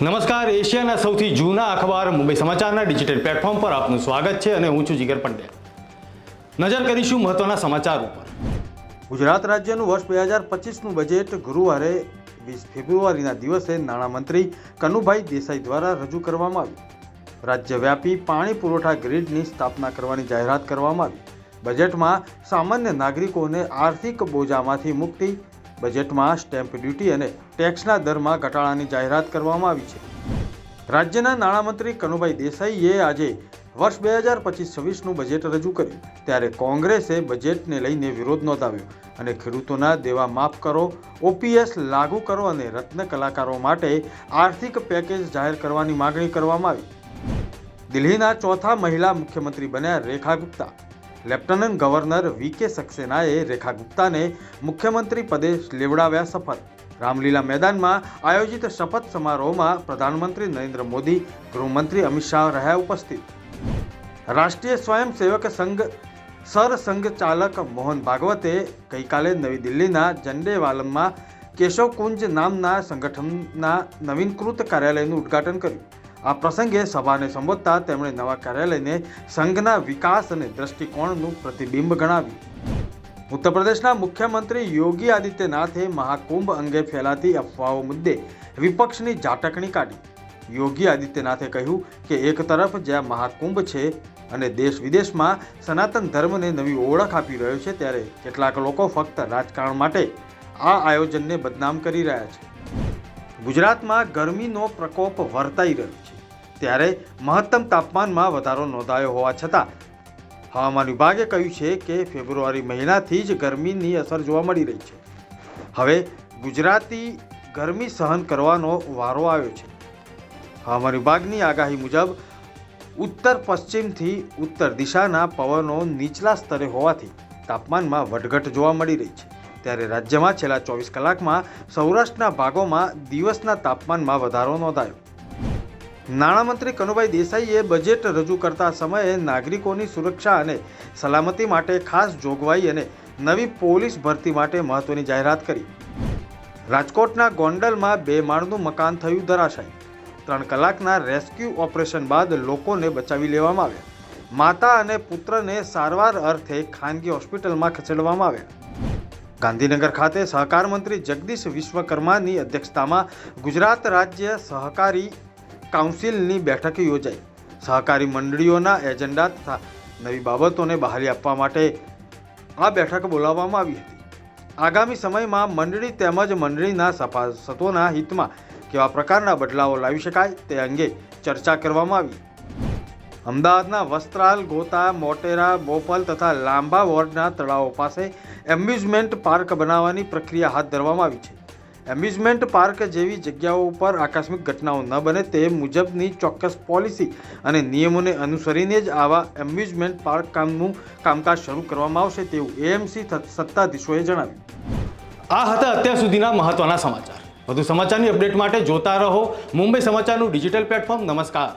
નમસ્કાર, એશિયાના સૌથી જૂના અખબાર મુંબઈ સમાચારના ડિજિટલ પ્લેટફોર્મ પર આપનું સ્વાગત છે અને હું છું જીગર પંડ્યા. નજર કરીશું મહત્વના સમાચાર ઉપર. ગુજરાત રાજ્યનું વર્ષ બે હજાર પચીસનું બજેટ ગુરુવારે વીસ ફેબ્રુઆરીના દિવસે નાણામંત્રી કનુભાઈ દેસાઈ દ્વારા રજૂ કરવામાં આવ્યું રાજ્યવ્યાપી પાણી પુરવઠા ગ્રીડની સ્થાપના કરવાની જાહેરાત કરવામાં આવી. બજેટમાં સામાન્ય નાગરિકોને આર્થિક બોજામાંથી મુક્તિ બજેટમાં સ્ટેમ્પ ડ્યુટી અને ટેક્સના દરમાં ઘટાડાની જાહેરાત કરવામાં આવી છે. રાજ્યના નાણામંત્રી કનુભાઈ દેસાઈએ આજે વર્ષ બે હજાર પચીસ છવ્વીસનું બજેટ રજૂ કર્યું. ત્યારે કોંગ્રેસે બજેટને લઈને વિરોધ નોંધાવ્યો અને ખેડૂતોના દેવા માફ કરો, ઓપીએસ લાગુ કરો અને રત્ન કલાકારો માટે આર્થિક પેકેજ જાહેર કરવાની માગણી કરવામાં આવી. દિલ્હીના ચોથા મહિલા મુખ્યમંત્રી બન્યા Rekha Gupta. Lieutenant governor V K સક્સેનાએ રેખા ગુપ્તાને મુખ્યમંત્રી પદે લેવડાવ્યા શપથ. રામલીલા મેદાનમાં આયોજિત શપથ સમારોહમાં પ્રધાનમંત્રી નરેન્દ્ર મોદી, ગૃહમંત્રી અમિત શાહ રહ્યા ઉપસ્થિત. રાષ્ટ્રીય સ્વયંસેવક સંઘ સરસંઘ ચાલક મોહન ભાગવતે ગઈકાલે નવી દિલ્હીના જંડેવાલમમાં કેશવકુંજ નામના સંગઠનના નવીનકૃત કાર્યાલયનું ઉદ્ઘાટન કર્યું. આ પ્રસંગે સભાને સંબોધતા તેમણે નવા કાર્યાલયને સંઘના વિકાસ અને દ્રષ્ટિકોણનું પ્રતિબિંબ ગણાવ્યું. ઉત્તર પ્રદેશના મુખ્યમંત્રી યોગી આદિત્યનાથે મહાકુંભ અંગે ફેલાતી અફવાઓ મુદ્દે વિપક્ષની ઝાટકણી કાઢી. યોગી આદિત્યનાથે કહ્યું કે એક તરફ જ્યાં મહાકુંભ છે અને દેશ વિદેશમાં સનાતન ધર્મને નવી ઓળખ આપી રહ્યો છે, ત્યારે કેટલાક લોકો ફક્ત રાજકારણ માટે આ આયોજનને બદનામ કરી રહ્યા છે. ગુજરાતમાં ગરમીનો પ્રકોપ વર્તાઈ રહ્યો છે. ત્યારે મહત્તમ તાપમાનમાં વધારો નોંધાયો હોવા છતાં, હવામાન વિભાગે કહ્યું છે કે ફેબ્રુઆરી મહિનાથી જ ગરમીની અસર જોવા મળી રહી છે. હવે ગુજરાતી ગરમી સહન કરવાનો વારો આવ્યો છે. હવામાન વિભાગની આગાહી મુજબ ઉત્તર પશ્ચિમથી ઉત્તર દિશાના પવનો નીચલા સ્તરે હોવાથી તાપમાનમાં વધઘટ જોવા મળી રહી છે. ત્યારે રાજ્યમાં છેલ્લા ચોવીસ કલાકમાં સૌરાષ્ટ્રના ભાગોમાં દિવસના તાપમાનમાં વધારો નોંધાયો. નાણામંત્રી કનુભાઈ દેસાઈએ બજેટ રજૂ કરતા સમયે નાગરિકોની સુરક્ષા અને સલામતી માટે ખાસ જોગવાઈ અને નવી પોલીસ ભરતી માટે મહત્વની જાહેરાત કરી. રાજકોટના ગોંડલમાં બે માળનું મકાન થયું ધરાશાયી. ત્રણ કલાકના રેસ્ક્યુ ઓપરેશન બાદ લોકોને બચાવી લેવામાં આવ્યા. માતા અને પુત્રને સારવાર અર્થે ખાનગી હોસ્પિટલમાં ખસેડવામાં આવ્યા. ગાંધીનગર ખાતે સહકાર મંત્રી જગદીશ વિશ્વકર્માની અધ્યક્ષતામાં ગુજરાત રાજ્ય સહકારી કાઉન્સિલની બેઠક યોજાઈ. સહકારી મંડળીઓના એજન્ડા તથા નવી બાબતોને બહાલી આપવા માટે આ બેઠક બોલાવવામાં આવી હતી. આગામી સમયમાં મંડળી તેમજ મંડળીના સભાસદોના હિતમાં કેવા પ્રકારના બદલાવો લાવી શકાય તે અંગે ચર્ચા કરવામાં આવી. અમદાવાદના વસ્ત્રાલ, ગોતા, મોટેરા, બોપલ તથા લાંબા વોર્ડના તળાવો પાસે એમ્યુઝમેન્ટ પાર્ક બનાવવાની પ્રક્રિયા હાથ ધરવામાં આવી છે. એમ્યુઝમેન્ટ પાર્ક જેવી જગ્યાઓ ઉપર આકસ્મિક ઘટનાઓ ન બને તે મુજબની ચોક્કસ પોલિસી અને નિયમોને અનુસરીને જ આવા એમ્યુઝમેન્ટ પાર્ક કામનું કામકાજ શરૂ કરવામાં આવશે તેવું એએમસી સત્તાધીશોએ જણાવ્યું. આ હતા અત્યાર સુધીના મહત્વના સમાચાર. વધુ સમાચારની અપડેટ માટે જોતા રહો મુંબઈ સમાચારનું ડિજિટલ પ્લેટફોર્મ. નમસ્કાર.